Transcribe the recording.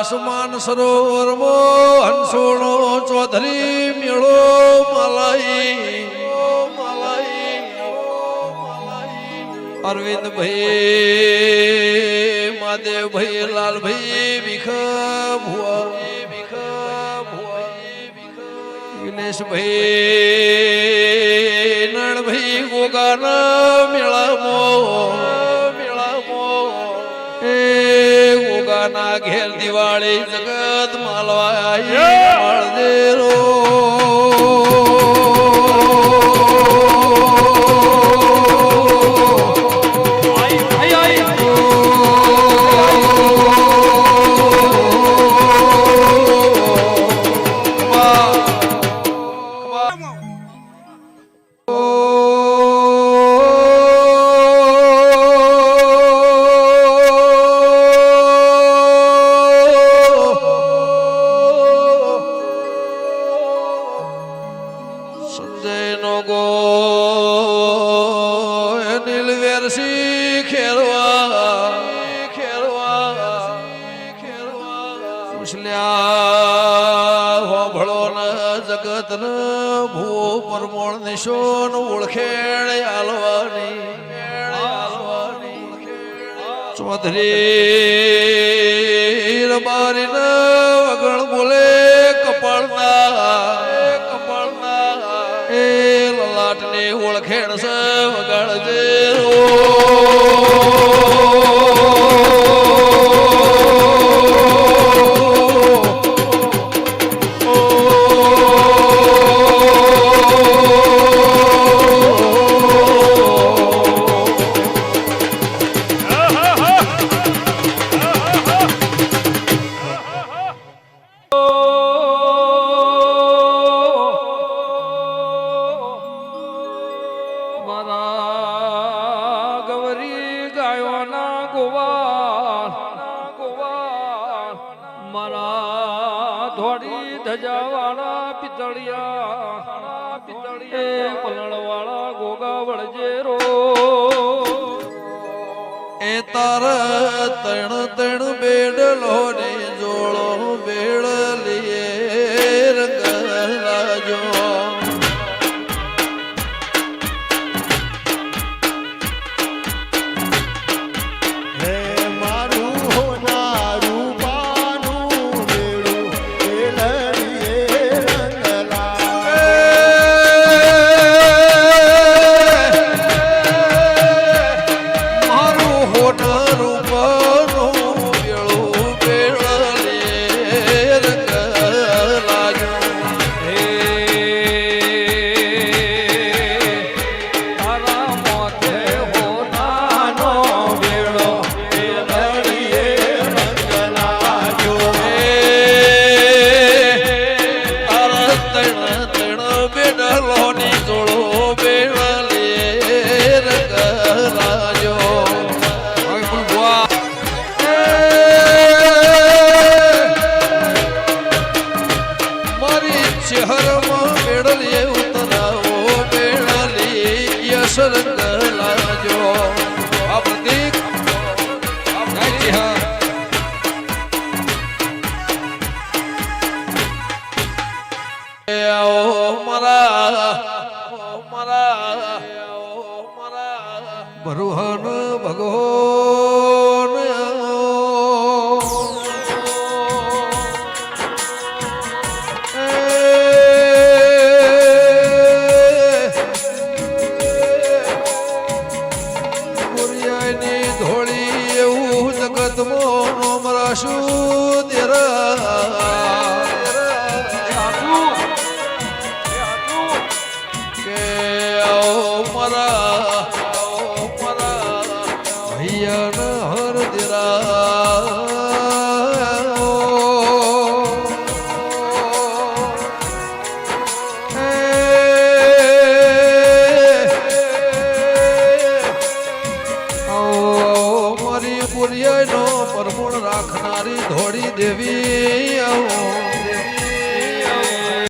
આસમાન સરોવર મો હંસોણો ચૌધરી મેળો મલાઈ અરવિંદ ભાઈ માદેવ ભાઈ લાલ ભાઈ ભીખા ભુવા વિનેશ ભાઈ નણ ભાઈ ગોગાના મેળા મેળામાં ગોગાના ઘેર દિવાળી જગત માલવા મળદેરો સંજય ઉછલ્યા હોભળો ન જગત ન ભૂ પરમોણ નિશોન ઓળખેણ આલવાની. ચૌધરી રબારી વગણ બોલે કપાળના. કપાળના એ લલાટ ને ઓળખેણ સ વગાડજે. મારા ગવરી ગાયોના ગોવાળ ગોવાળ મારા ધોળી ધજાવાળા પિતળિયા પિતળિયા પલણવાળા ગોગા વળજે રો એ તાર તણ તણ બેડલો ને જોળો બેડલીએ રંગ રાજો. રંગ લાજો આ પ્રતિક ભરુહન ભગવાન એવું જગતમાં નોમ રાશું દેરા કે આવો મારા પુરી પુરીનો પરમૂળ રાખનારી ધોળી દેવી આવો.